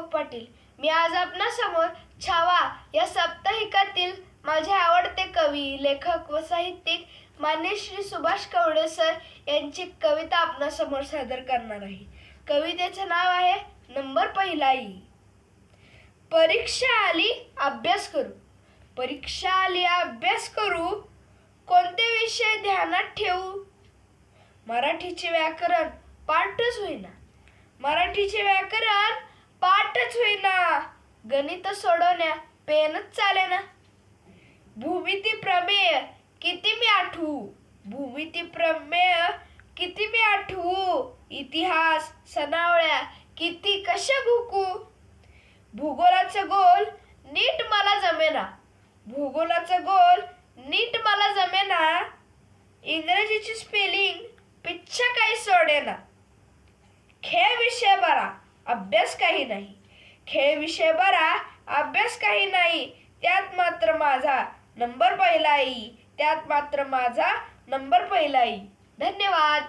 पाटील. मी आज आपणासमोर छावा या साप्ताहिकातील माझे आवडते कवी लेखक व साहित्यिक मान्य श्री सुभाष कवडे सर यांची कविता आपणासमोर सादर करणार आहे. कवितेचं नाव आहे नंबर पहिला ई. परीक्षा आली अभ्यास करू. परीक्षा आली अभ्यास करू. कोणते विषय ध्यानात ठेवू? मराठीचे व्याकरण पाठच होईना. मराठीचे व्याकरण गणित सोडवण्या पेनच चाले ना भूमिती प्रमेय किती मी आठवू? भूमिती प्रमेय किती मी आठवू? इतिहास सनावळ्या किती कशा घुकू भूगोलाचं गोल नीट मला जमेना. भूगोलाचं गोल नीट मला जमेना. इंग्रजीची स्पेलिंग पिच्छा काही सोडेना. खेळ विषय बरा अभ्यास काही नाही. खेळ विषय बरा अभ्यास काही नाही. त्यात मात्र माझा नंबर पहिला येई त्यात मात्र माझा नंबर पहिला येई धन्यवाद.